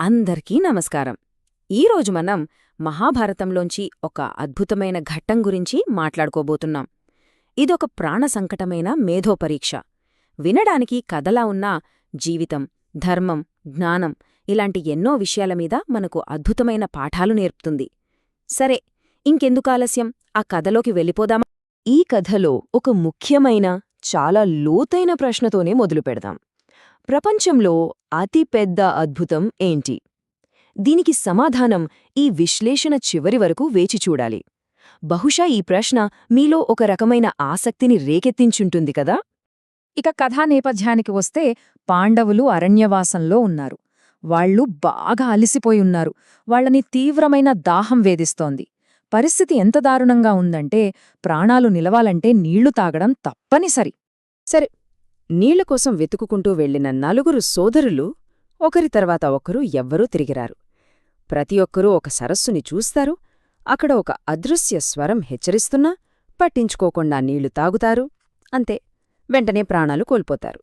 అందరికీ నమస్కారం. ఈరోజు మనం మహాభారతంలోంచి ఒక అద్భుతమైన ఘట్టం గురించి మాట్లాడుకోబోతున్నాం. ఇదొక ప్రాణ సంకటమైన మేధోపరీక్ష. వినడానికి కథలా ఉన్నా జీవితం ధర్మం జ్ఞానం ఇలాంటి ఎన్నో విషయాల మీద మనకు అద్భుతమైన పాఠాలు నేర్పుతుంది. సరే ఇంకెందుకాలస్యం ఆ కథలోకి వెళ్ళిపోదామా? ఈ కథలో ఒక ముఖ్యమైన చాలా లోతైన ప్రశ్నతోనే మొదలు పెడదాం ప్రపంచంలో అతిపెద్ద అద్భుతం ఏంటి? దీనికి సమాధానం ఈ విశ్లేషణ చివరి వరకు వేచి చూడాలి. బహుశా ఈ ప్రశ్న మీలో ఒక రకమైన ఆసక్తిని రేకెత్తించుంటుంది కదా? ఇక కథా నేపథ్యానికి వస్తే పాండవులు అరణ్యవాసంలో ఉన్నారు. వాళ్ళు బాగా అలిసిపోయి ఉన్నారు. వాళ్ళని తీవ్రమైన దాహం వేధిస్తోంది. పరిస్థితి ఎంత దారుణంగా ఉందంటే ప్రాణాలు నిలవాలంటే నీళ్ళు తాగడం తప్పనిసరి. సరే నీళ్ళ కోసం వెతుకుకుంటూ వెళ్ళిన నలుగురు సోదరులు ఒకరి తర్వాత ఒకరు ఎవ్వరూ తిరిగిరారు. ప్రతి ఒక్కరూ ఒక సరస్సుని చూస్తారు అక్కడ ఒక అదృశ్య స్వరం హెచ్చరిస్తున్నా పట్టించుకోకుండా నీళ్ళు తాగుతారు అంతే. వెంటనే ప్రాణాలు కోల్పోతారు.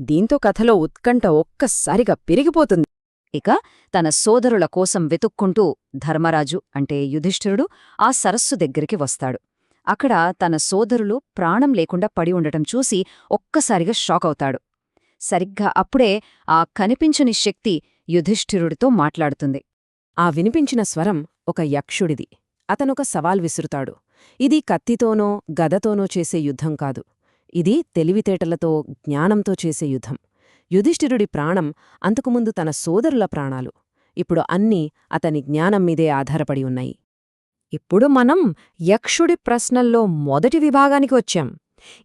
దీంతో కథలో ఉత్కంఠ ఒక్కసారిగా పెరిగిపోతుంది. ఇక తన సోదరుల కోసం వెతుక్కుంటూ ధర్మరాజు అంటే యుధిష్ఠిరుడు ఆ సరస్సు దగ్గరికి వస్తాడు. అక్కడ తన సోదరులు ప్రాణం లేకుండా పడి ఉండటం చూసి ఒక్కసారిగా షాక్ అవుతాడు. సరిగ్గా అప్పుడే ఆ కనిపించని శక్తి యుధిష్ఠిరుడితో మాట్లాడుతుంది. ఆ వినిపించిన స్వరం ఒక యక్షుడిది. అతనొక సవాల్ విసురుతాడు. ఇది కత్తితోనో గదతోనో చేసే యుద్ధం కాదు. ఇది తెలివితేటలతో జ్ఞానంతో చేసే యుద్ధం. యుధిష్ఠిరుడి ప్రాణం అంతకుముందు తన సోదరుల ప్రాణాలు. ఇప్పుడు అన్నీ అతని జ్ఞానం మీదే ఆధారపడి ఉన్నాయి. ఇప్పుడు మనం యక్షుడి ప్రశ్నల్లో మొదటి విభాగానికి వచ్చాం.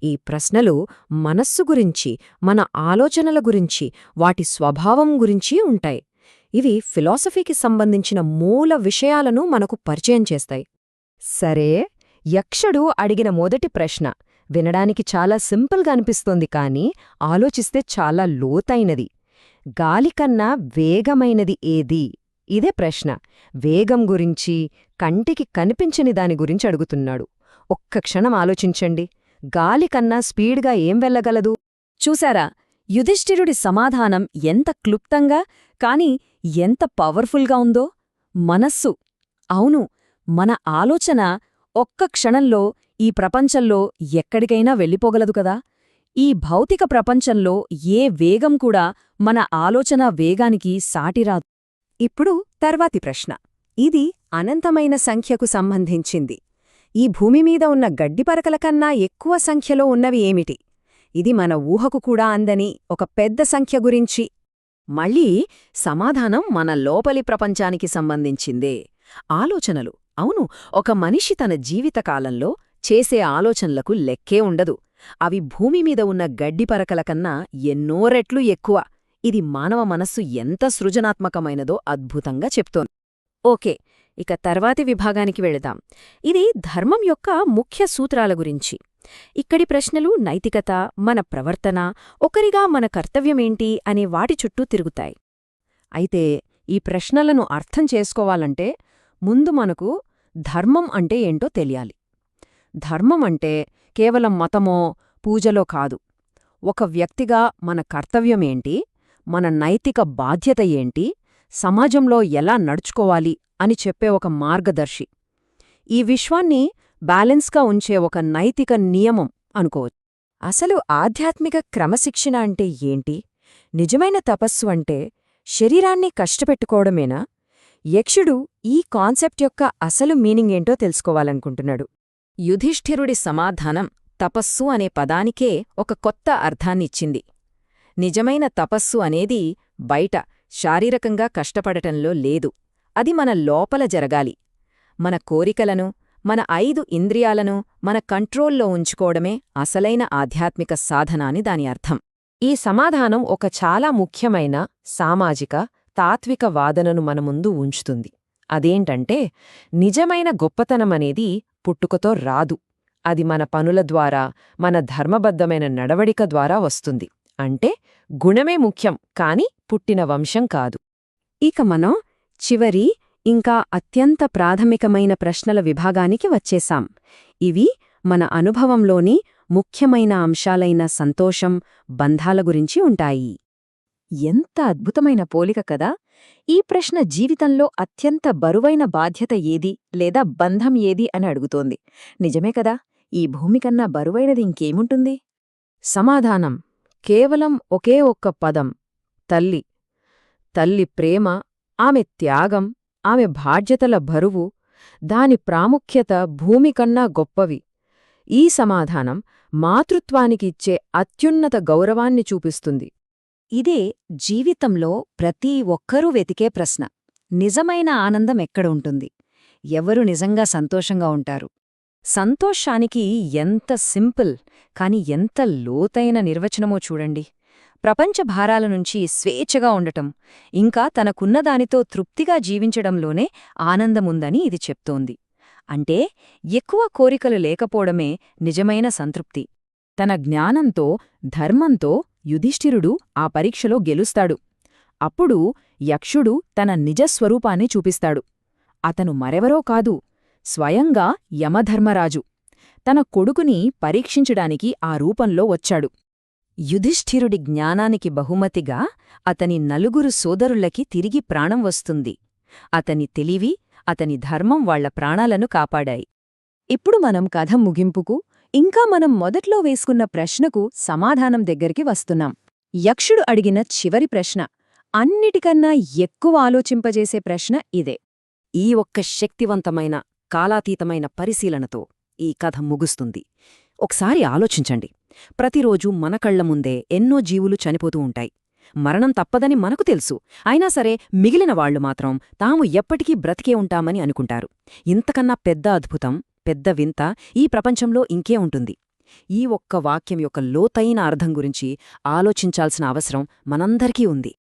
ఈ ప్రశ్నలు మనస్సు గురించి మన ఆలోచనల గురించి వాటి స్వభావం గురించి ఉంటాయి. ఇవి ఫిలాసఫీకి సంబంధించిన మూల విషయాలను మనకు పరిచయం చేస్తాయి. సరే యక్షుడు అడిగిన మొదటి ప్రశ్న వినడానికి చాలా సింపుల్గా అనిపిస్తోంది కాని ఆలోచిస్తే చాలా లోతైనది. గాలికన్నా వేగమైనది ఏది? ఇదే ప్రశ్న. వేగం గురించి కంటికి కనిపించని దాని గురించి అడుగుతున్నాడు. ఒక్క క్షణం ఆలోచించండి. గాలికన్నా స్పీడ్గా ఏం వెళ్ళగలదు? చూశారా? యుధిష్ఠిరుడి సమాధానం ఎంత క్లుప్తంగా కాని ఎంత పవర్ఫుల్గా ఉందో? మనస్సు. అవును మన ఆలోచన ఒక్క క్షణంలో ఈ ప్రపంచంలో ఎక్కడికైనా వెళ్ళిపోగలదు కదా? ఈ భౌతిక ప్రపంచంలో ఏ వేగం కూడా మన ఆలోచన వేగానికి సాటిరాదు. ఇప్పుడు తర్వాతి ప్రశ్న. ఇది అనంతమైన సంఖ్యకు సంబంధించింది. ఈ భూమి మీద ఉన్న గడ్డిపరకల కన్నా ఎక్కువ సంఖ్యలో ఉన్నవి ఏమిటి? ఇది మన ఊహకు కూడా అందని ఒక పెద్ద సంఖ్య గురించి. మళ్ళీ సమాధానం మన లోపలి ప్రపంచానికి సంబంధించిందే. ఆలోచనలు. అవును ఒక మనిషి తన జీవితకాలంలో చేసే ఆలోచనలకు లెక్కే ఉండదు. అవి భూమి మీద ఉన్న గడ్డిపరకల కన్నా ఎన్నో రెట్లు ఎక్కువ. ఇది మానవ మనస్సు ఎంత సృజనాత్మకమైనదో అద్భుతంగా చెప్తోంది. ఓకే ఇక తర్వాతి విభాగానికి వెళదాం. ఇది ధర్మం యొక్క ముఖ్య సూత్రాల గురించి. ఇక్కడి ప్రశ్నలు నైతికత మన ప్రవర్తన ఒకరిగా మన కర్తవ్యమేంటి అనే వాటి చుట్టూ తిరుగుతాయి. అయితే ఈ ప్రశ్నలను అర్థం చేసుకోవాలంటే ముందు మనకు ధర్మం అంటే ఏంటో తెలియాలి. ధర్మం అంటే కేవలం మతమో పూజలో కాదు. ఒక వ్యక్తిగా మన కర్తవ్యమేంటి? మన నైతిక బాధ్యత ఏంటి? సమాజంలో ఎలా నడుచుకోవాలి? అని చెప్పే ఒక మార్గదర్శి. ఈ విశ్వాన్ని బ్యాలెన్స్గా ఉంచే ఒక నైతిక నియమం అనుకోవచ్చు. అసలు ఆధ్యాత్మిక క్రమశిక్షణ అంటే ఏంటి? నిజమైన తపస్సు అంటే శరీరాన్ని కష్టపెట్టుకోవడమేనా? యక్షుడు ఈ కాన్సెప్ట్ యొక్క అసలు మీనింగ్ ఏంటో తెలుసుకోవాలనుకుంటున్నాడు. యుధిష్ఠిరుడి సమాధానం తపస్సు అనే పదానికే ఒక కొత్త అర్థాన్నిచ్చింది. నిజమైన తపస్సు అనేది బయట శారీరకంగా కష్టపడటంలో లేదు. అది మన లోపల జరగాలి. మన కోరికలను మన ఐదు ఇంద్రియాలను మన కంట్రోల్లో ఉంచుకోవడమే అసలైన ఆధ్యాత్మిక సాధన అని దాని అర్థం. ఈ సమాధానం ఒక చాలా ముఖ్యమైన సామాజిక తాత్విక వాదనను మన ముందు ఉంచుతుంది. అదేంటంటే నిజమైన గొప్పతనమనేది పుట్టుకతో రాదు. అది మన పనుల ద్వారా మన ధర్మబద్ధమైన నడవడిక ద్వారా వస్తుంది. అంటే గుణమే ముఖ్యం కాని పుట్టిన వంశం కాదు. ఇక మనం చివరి ఇంకా అత్యంత ప్రాథమికమైన ప్రశ్నల విభాగానికి వచ్చేశాం. ఇవి మన అనుభవంలోని ముఖ్యమైన అంశాలైన సంతోషం బంధాల గురించి ఉంటాయి. ఎంత అద్భుతమైన పోలిక కదా! ఈ ప్రశ్న జీవితంలో అత్యంత బరువైన బాధ్యత ఏది లేదా బంధం ఏది అని అడుగుతోంది. నిజమే కదా! ఈ భూమికన్నా బరువైనది ఇంకేముంటుంది? సమాధానం. కేవలం ఒకే ఒక్క పదం. తల్లి. తల్లి ప్రేమ ఆమె త్యాగం ఆమె బాధ్యతల బరువు దాని ప్రాముఖ్యత భూమికన్నా గొప్పవి. ఈ సమాధానం మాతృత్వానికిచ్చే అత్యున్నత గౌరవాన్ని చూపిస్తుంది. ఇదే జీవితంలో ప్రతి ఒక్కరూ వెతికే ప్రశ్న. నిజమైన ఆనందం ఎక్కడ ఉంటుంది? ఎవరు నిజంగా సంతోషంగా ఉంటారు? సంతోషానికి ఎంత సింపుల్ కాని ఎంత లోతైన నిర్వచనమో చూడండి. ప్రపంచ భారాల నుంచి స్వేచ్ఛగా ఉండటం ఇంకా తనకున్నదానితో తృప్తిగా జీవించడంలోనే ఆనందముందని ఇది చెప్తోంది. అంటే ఎక్కువ కోరికలు లేకపోవడమే నిజమైన సంతృప్తి. తన జ్ఞానంతో ధర్మంతో యుధిష్ఠిరుడు ఆ పరీక్షలో గెలుస్తాడు. అప్పుడు యక్షుడు తన నిజస్వరూపాన్ని చూపిస్తాడు. అతను మరెవరో కాదు. స్వయంగా యమధర్మరాజు తన కొడుకుని పరీక్షించడానికి ఆ రూపంలో వచ్చాడు. యుధిష్ఠిరుడి జ్ఞానానికి బహుమతిగా అతని నలుగురు సోదరులకి తిరిగి ప్రాణం వస్తుంది. అతని తెలివి అతని ధర్మం వాళ్ళ ప్రాణాలను కాపాడాయి. ఇప్పుడు మనం కథ ముగింపుకు ఇంకా మనం మొదట్లో వేసుకున్న ప్రశ్నకు సమాధానం దగ్గరికి వస్తున్నాం. యక్షుడు అడిగిన చివరి ప్రశ్న అన్నిటికన్నా ఎక్కువ ఆలోచింపజేసే ప్రశ్న ఇదే. ఈ ఒక్క శక్తివంతమైన కాలాతీతమైన పరిశీలనతో ఈ కథ ముగుస్తుంది. ఒకసారి ఆలోచించండి. ప్రతిరోజు మన కళ్ళ ముందే ఎన్నో జీవులు చనిపోతూ ఉంటాయి. మరణం తప్పదని మనకు తెలుసు. అయినా సరే మిగిలిన వాళ్ళు మాత్రం తాము ఎప్పటికీ బ్రతికే ఉంటామని అనుకుంటారు. ఇంతకన్నా పెద్ద అద్భుతం పెద్ద వింత ఈ ప్రపంచంలో ఇంకే ఉంటుంది. ఈ ఒక్క వాక్యం యొక్క లోతైన అర్థం గురించి ఆలోచించాల్సిన అవసరం మనందరికీ ఉంది.